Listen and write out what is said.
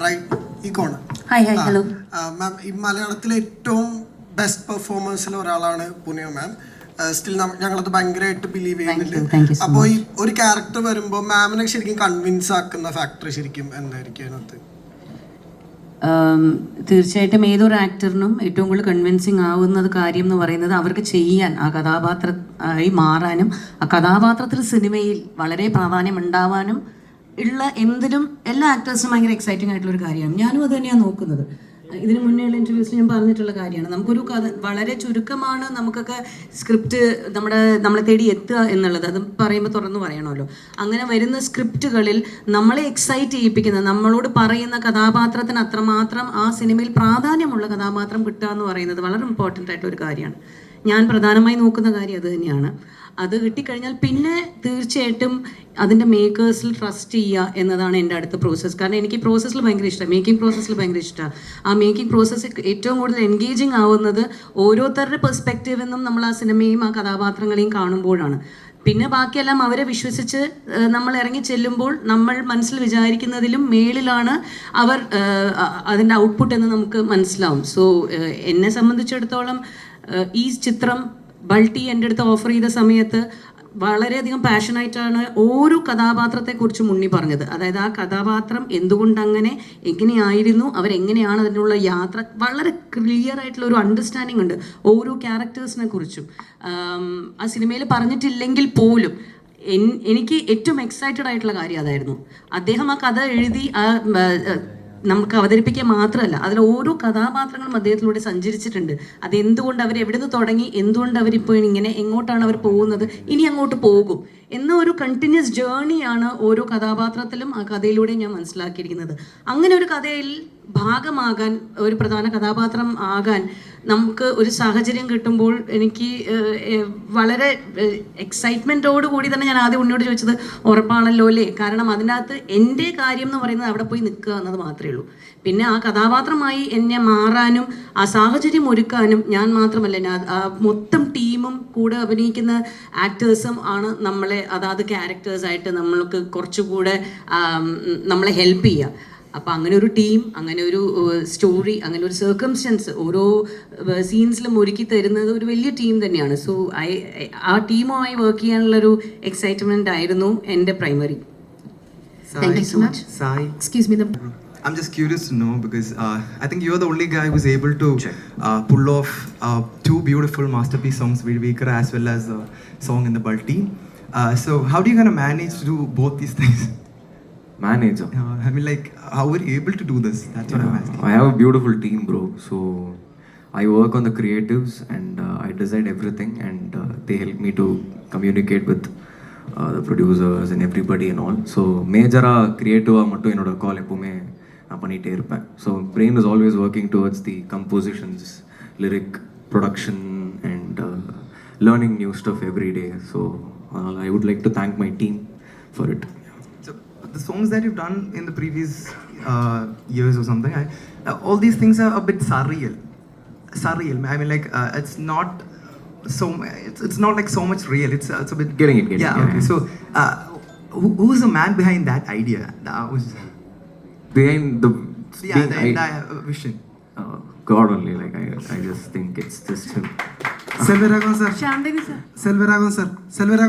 ഈ കോണ് മാം ഈ മലയാളത്തിലെ ഏറ്റവും ബെസ്റ്റ് പെർഫോമേഴ്സിൽ ഒരാളാണ് പുനിയ മാം സ്റ്റിൽ ഞങ്ങളത് ഭയങ്കരമായിട്ട് ബിലീവ് ചെയ്യുന്നുണ്ട്. അപ്പോൾ ഈ ഒരു ക്യാരക്ടർ വരുമ്പോൾ മാമിനെ ശരിക്കും കൺവിൻസ് ആക്കുന്ന ഫാക്ടർ ശരിക്കും എന്തായിരിക്കും അതിനകത്ത്? തീർച്ചയായിട്ടും ഏതൊരു ആക്ടറിനും ഏറ്റവും കൂടുതൽ കൺവിൻസിങ് ആവുന്നത് കാര്യം എന്ന് പറയുന്നത് അവർക്ക് ചെയ്യാൻ ആ കഥാപാത്ര ആയി മാറാനും ആ കഥാപാത്രത്തിൽ സിനിമയിൽ വളരെ പ്രാധാന്യം ഉണ്ടാവാനും ഉള്ള എന്തിലും എല്ലാ ആക്ടേഴ്സും ഭയങ്കര എക്സൈറ്റിംഗ് ആയിട്ടുള്ള ഒരു കാര്യമാണ്. ഞാനും അത് തന്നെയാണ് നോക്കുന്നത്. ഇതിന് മുന്നേയുള്ള ഇന്റർവ്യൂസിൽ ഞാൻ പറഞ്ഞിട്ടുള്ള കാര്യമാണ്. നമുക്കൊരു കഥ വളരെ ചുരുക്കമാണ് നമുക്കൊക്കെ സ്ക്രിപ്റ്റ് നമ്മുടെ നമ്മളെ തേടി എത്തുക എന്നുള്ളത്. അത് പറയുമ്പോൾ തുറന്നു പറയണമല്ലോ. അങ്ങനെ വരുന്ന സ്ക്രിപ്റ്റുകളിൽ നമ്മളെ എക്സൈറ്റ് ചെയ്യിപ്പിക്കുന്ന നമ്മളോട് പറയുന്ന കഥാപാത്രത്തിന് അത്രമാത്രം ആ സിനിമയിൽ പ്രാധാന്യമുള്ള കഥാപാത്രം കിട്ടുക എന്ന് പറയുന്നത് വളരെ ഇമ്പോർട്ടന്റ് ആയിട്ടുള്ള ഒരു കാര്യമാണ്. ഞാൻ പ്രധാനമായി നോക്കുന്ന കാര്യം അത് തന്നെയാണ്. അത് കിട്ടിക്കഴിഞ്ഞാൽ പിന്നെ തീർച്ചയായിട്ടും അതിന്റെ മേക്കേഴ്സിൽ ട്രസ്റ്റ് ചെയ്യുക എന്നതാണ് എന്റെ അടുത്ത പ്രോസസ്സ് കാരണം എനിക്ക് പ്രോസസ്സിൽ ഭയങ്കര ഇഷ്ടമാണ് മേക്കിംഗ് പ്രോസസ്സിൽ ഭയങ്കര ഇഷ്ടമാണ് ആ മേക്കിംഗ് പ്രോസസ്സ് ഏറ്റവും കൂടുതൽ എൻഗേജിങ് ആവുന്നത് ഓരോരുത്തരുടെ പെർസ്പെക്റ്റീവിൽ നിന്നും നമ്മൾ ആ സിനിമയും ആ കഥാപാത്രങ്ങളെയും കാണുമ്പോഴാണ്. പിന്നെ ബാക്കിയെല്ലാം അവരെ വിശ്വസിച്ച് നമ്മൾ ഇറങ്ങി ചെല്ലുമ്പോൾ നമ്മൾ മനസ്സിൽ വിചാരിക്കുന്നതിലും മേളിലാണ് അവർ അതിന്റെ ഔട്ട്പുട്ട് എന്ന് നമുക്ക് മനസ്സിലാവും. സോ എന്നെ സംബന്ധിച്ചിടത്തോളം ഈ ചിത്രം ബൾട്ടി എന്റെ അടുത്ത് ഓഫർ ചെയ്ത സമയത്ത് വളരെയധികം പാഷനായിട്ടാണ് ഓരോ കഥാപാത്രത്തെക്കുറിച്ചും ഉണ്ണി പറഞ്ഞത്. അതായത് ആ കഥാപാത്രം എന്തുകൊണ്ടങ്ങനെ എങ്ങനെയായിരുന്നു അവരെങ്ങനെയാണ് അതിനുള്ള യാത്ര വളരെ ക്ലിയർ ആയിട്ടുള്ള ഒരു അണ്ടർസ്റ്റാൻഡിംഗ് ഉണ്ട് ഓരോ ക്യാരക്ടേഴ്സിനെ കുറിച്ചും. ആ സിനിമയിൽ പറഞ്ഞിട്ടില്ലെങ്കിൽ പോലും എനിക്ക് ഏറ്റവും എക്സൈറ്റഡ് ആയിട്ടുള്ള കാര്യം അതായിരുന്നു. അദ്ദേഹം ആ കഥ എഴുതി ആ, നമുക്ക് അവതരിപ്പിക്കുക മാത്രമല്ല അതിൽ ഓരോ കഥാപാത്രങ്ങളും അദ്ദേഹത്തിലൂടെ സഞ്ചരിച്ചിട്ടുണ്ട്. അത് എന്തുകൊണ്ട് അവർ എവിടെ നിന്ന് തുടങ്ങി? എന്തുകൊണ്ട് അവരിപ്പോൾ ഇങ്ങനെ എങ്ങോട്ടാണ് അവർ പോകുന്നത്? ഇനി അങ്ങോട്ട് പോകും. എന്ന ഒരു കണ്ടിന്യൂസ് ജേണിയാണ് ഓരോ കഥാപാത്രത്തിലും ആ കഥയിലൂടെ ഞാൻ മനസ്സിലാക്കിയിരിക്കുന്നത്. അങ്ങനെ ഒരു കഥയിൽ ഭാഗമാകാൻ ഒരു പ്രധാന കഥാപാത്രം ആകാൻ നമുക്ക് ഒരു സാഹചര്യം കിട്ടുമ്പോൾ എനിക്ക് വളരെ എക്സൈറ്റ്മെന്റോട് കൂടി തന്നെ ഞാൻ ആദ്യം ഉണ്ണിയോട് ചോദിച്ചത് ഉറപ്പാണല്ലോ അല്ലേ? കാരണം അതിനകത്ത് എന്റെ കാര്യം എന്ന് പറയുന്നത് അവിടെ പോയി നിൽക്കുക എന്നത് മാത്രമേ ഉള്ളൂ. പിന്നെ ആ കഥാപാത്രമായി എന്നെ മാറാനും ആ സാഹചര്യം ഒരുക്കാനും ഞാൻ മാത്രമല്ല ഞാൻ മൊത്തം ടീമും കൂടെ അഭിനയിക്കുന്ന ആക്ടേഴ്സും ആണ് നമ്മളെ അതാത് ക്യാരക്ടേഴ്സായിട്ട് നമ്മൾക്ക് കുറച്ചുകൂടെ നമ്മളെ ഹെൽപ്പ് ചെയ്യുക. അപ്പോൾ അങ്ങനെ ഒരു ടീം അങ്ങനെ ഒരു സ്റ്റോറി അങ്ങനെ ഒരു സർക്കംസ്റ്റൻസ് ഓരോ സീൻസിലും ഒരുക്കി തരുന്നത് ഒരു വലിയ ടീം തന്നെയാണ് സോ ഐ ആ ടീമുമായി വർക്ക് ചെയ്യാനുള്ളൊരു എക്സൈറ്റ്മെന്റ് ആയിരുന്നു എന്റെ primary Sai, I'm just curious to know because uh, I think you're the only guy who's able to uh, pull off uh, two beautiful masterpiece songs, Veer Veekara as well as a song in the Balti. Uh, so how do you kind of manage to do both these things? manager. Uh, I mean, like, how were you able to do this? That's what I'm asking. I have a beautiful team, bro. So I work on the creatives and uh, I decide everything, and uh, they help me to communicate with uh, the producers and everybody and all. So மேஜராக க்ரியேட்டிவாக மட்டும் என்னோட கால் எப்பவுமே நான் பண்ணிகிட்டே இருப்பேன் so brain is always working towards the compositions lyric production and learning new stuff every day so I would like to thank my team for it So the songs that you've done in the previous uh, years or something, I, uh, all these things are a bit surreal. Surreal. I mean, like uh, it's not so. It's, it's not like so much real. It's uh, it's a bit. Getting it. Getting yeah. It, okay. So, uh, who, who's the man behind that idea? That uh, was behind the. Yeah, the entire vision. Oh, God only. Like I, I just think it's just him. Selviragon sir. Shandini sir. Selviragon sir. Selviragon.